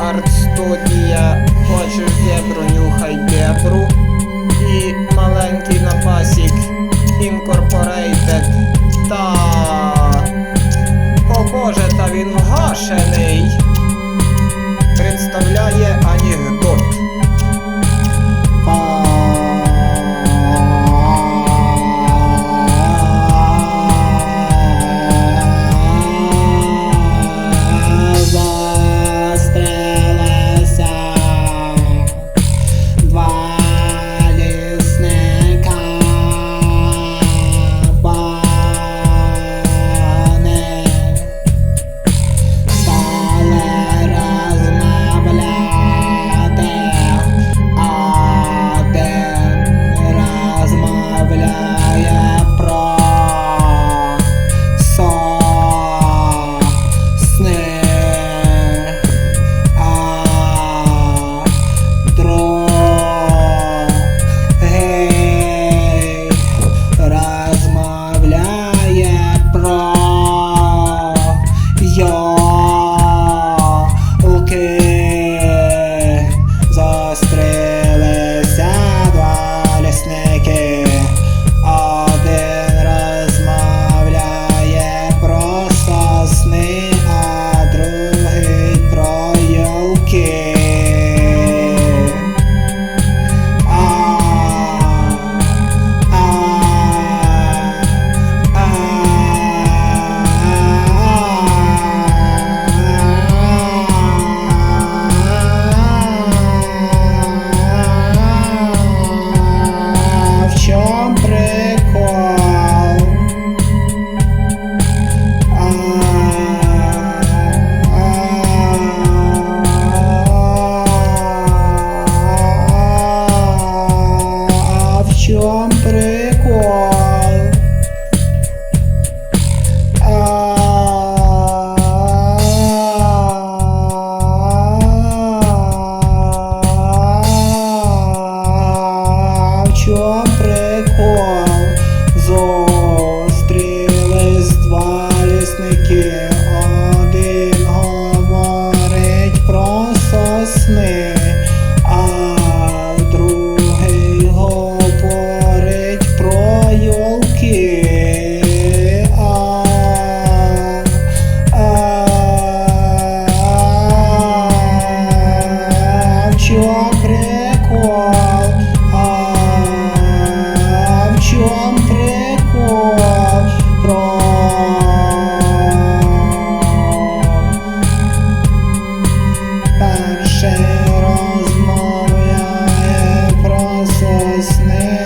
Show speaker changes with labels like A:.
A: арт-студія, хочеш зебру, нюхай дебру. і маленький напасік Інкорпорейтед. Та О Боже, та він гашений представляє
B: there.